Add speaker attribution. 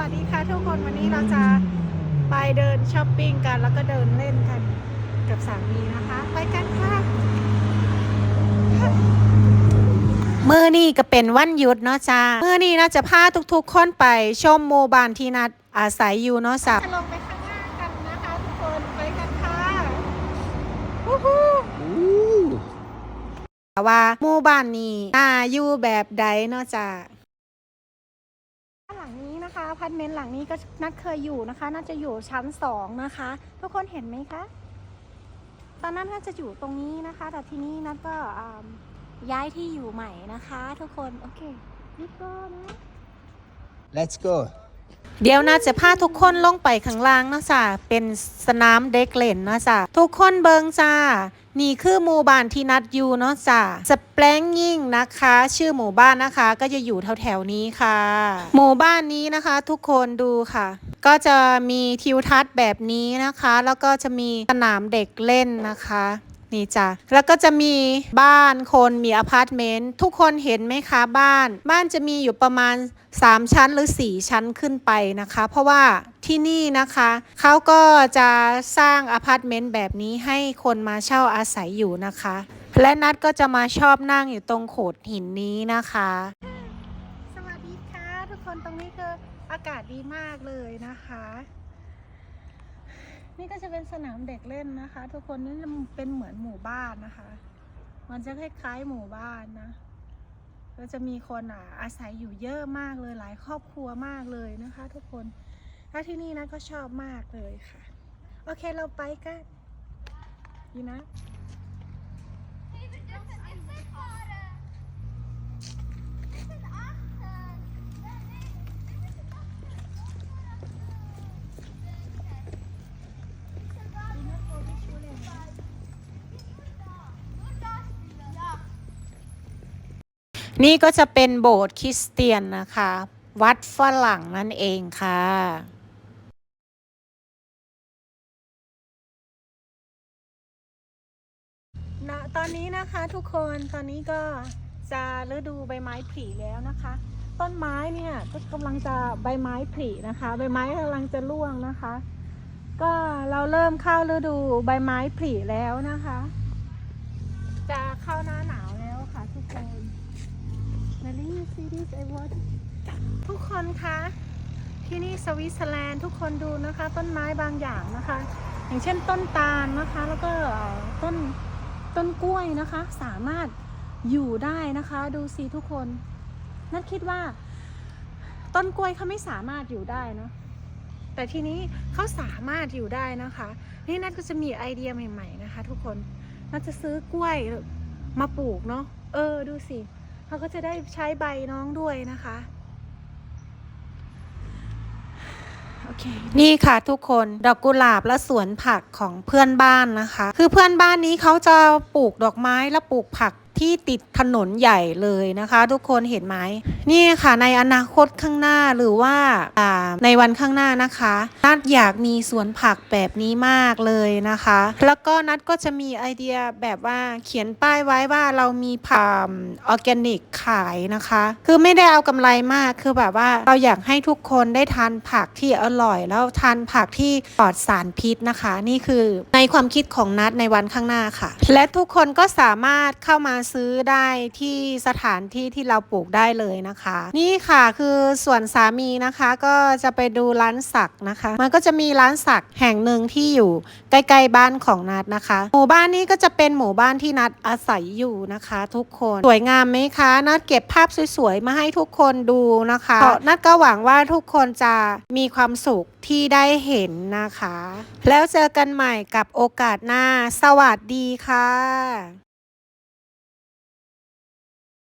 Speaker 1: วัสดีค่ะทุกคนวันนี้เราจะไปเดินช้อปปิ้งกันแล้วก็เดินเล่นกันกับสามีนะคะ ไปกันค่ะมือนี่ก็เป็นวันหยุดเนาะจ้ามือนี่น่าจะพาทุกๆคนไปชมโมบานที่นัดอาศัยอยู่เนาะจ้าลงไปข้างล่างกันนะคะทุกคนไปกันค่ะวู้ฮู้ว่าหมู่บ้านนี้น่าอยู่แบบใดเนาะจ้ะหลัง นี้นะคะอพาร์ตเมนต์หลังนี้ก็นัดเคยอยู่นะคะ น่าจะอยู่ชั้นสองนะคะ ทุกคนเห็นไหมคะ ตอนนั้นน่าจะอยู่ตรงนี้นะคะ แต่ทีนี้นัดก็ย้ายที่อยู่ใหม่นะคะ ทุกคน โอเคนี่ก็นะ
Speaker 2: Let's go
Speaker 1: เดี๋ยวน่าจะพาทุกคนลงไปข้างล่างนะจ้ะเป็นสนามเด็กเล่นนะจ้ะทุกคนเบิงจ้านี่คือหมู่บ้านที่นัดอยู่เนาะจ้ะสแปลงยิ่งนะคะ ชื่อหมู่บ้านนะคะ ก็จะอยู่แถวๆนี้ค่ะ หมู่บ้านนี้นะคะ ทุกคนดูค่ะ ก็จะมีทิวทัศน์แบบนี้นะคะ แล้วก็จะมีสนามเด็กเล่นนะคะ นี่จ้ะแล้วก็จะมีบ้านคนมีอพาร์ตเมนต์ทุกคนเห็นไหมคะบ้าน บ้านจะมีอยู่ประมาณ 3 ชั้นหรือ 4 ชั้นขึ้นไปนะคะ เพราะว่าที่นี่นะคะเขาก็จะสร้างอพาร์ตเมนต์แบบนี้ให้คนมาเช่าอาศัยอยู่นะคะ และนัดก็จะมาชอบนั่งอยู่ตรงโขดหินนี้นะคะ สวัสดีค่ะ ทุกคนตรงนี้คืออากาศดีมากเลยนะคะ นี่ก็จะเป็นสนามเด็กเล่นนะคะ ทุกคนนี่เป็นเหมือนหมู่บ้านนะคะ มันจะคล้ายๆหมู่บ้านนะ ก็จะมีคนอะอาศัยอยู่เยอะมากเลยหลายครอบครัวมากเลยนะคะ ทุกคนถ้าที่นี่นะก็ชอบมากเลยค่ะ โอเคเราไปกันดีนะ นี่ก็จะเป็นโบสถ์คริสเตียนนะคะ วัดฝรั่งนั่นเองค่ะณตอนนี้นะคะทุกคนตอนนี้ก็จะฤดูใบไม้ผลิแล้วนะคะ ต้นไม้เนี่ยก็กำลังจะใบไม้ผลินะคะ ใบไม้กำลังจะร่วงนะคะ ก็เราเริ่มเข้าฤดูใบไม้ผลิแล้วนะคะ จะเข้าหน้าหนาวแล้วค่ะทุกคน Nelly you see this I want ทุกคนคะที่นี่สวิตเซอร์แลนด์ทุกคนดูนะคะ ต้นไม้บางอย่างนะคะ อย่างเช่นต้นตาลนะคะ แล้วก็ต้นต้นกล้วยนะคะ สามารถอยู่ได้นะคะ ดูสิทุกคนนัดคิดว่า ต้นกล้วยเขาไม่สามารถอยู่ได้เนอะแต่ทีนี้เขาสามารถอยู่ได้นะคะ นี่นัดก็จะมีไอเดียใหม่ ๆนะคะ ทุกคนนัดจะซื้อกล้วยมาปลูกเนาะเออดูสิ เขาก็จะได้ใช้ใบน้องด้วยนะคะโอเคนี่ค่ะทุกคนดอกกุหลาบและสวนผักของเพื่อนบ้านนะคะ คือเพื่อนบ้านนี้เขาจะปลูกดอกไม้และปลูกผัก ที่ติดถนนใหญ่เลยนะคะ ทุกคนเห็นไหมนี่ค่ะในอนาคตข้างหน้าหรือว่าอ่าในวันข้างหน้านะคะนัดอยากมีสวนผักแบบนี้มากเลยนะคะ แล้วก็นัดก็จะมีไอเดียแบบว่าเขียนป้ายไว้ว่าเรามีผักออร์แกนิกขายนะคะ คือไม่ได้เอากำไรมากคือแบบว่าเราอยากให้ทุกคนได้ทานผักที่อร่อย แล้วทานผักที่ปลอดสารพิษนะคะ นี่คือในความคิดของนัดในวันข้างหน้าค่ะ และทุกคนก็สามารถเข้ามาซื้อได้ที่สถานที่ที่เราปลูกได้เลยนะคะ นี่ค่ะคือส่วนสามีนะคะก็จะไปดูร้านสักนะคะ มันก็จะมีร้านสักแห่งหนึ่งที่อยู่ใกล้ๆบ้านของนัดนะคะ หมู่บ้านนี้ก็จะเป็นหมู่บ้านที่นัดอาศัยอยู่นะคะ ทุกคนสวยงามไหมคะนัดเก็บภาพสวยๆมาให้ทุกคนดูนะคะเพราะนัดก็หวังว่าทุกคนจะมีความสุขที่ได้เห็นนะคะ แล้วเจอกันใหม่กับโอกาสหน้า สวัสดีค่ะ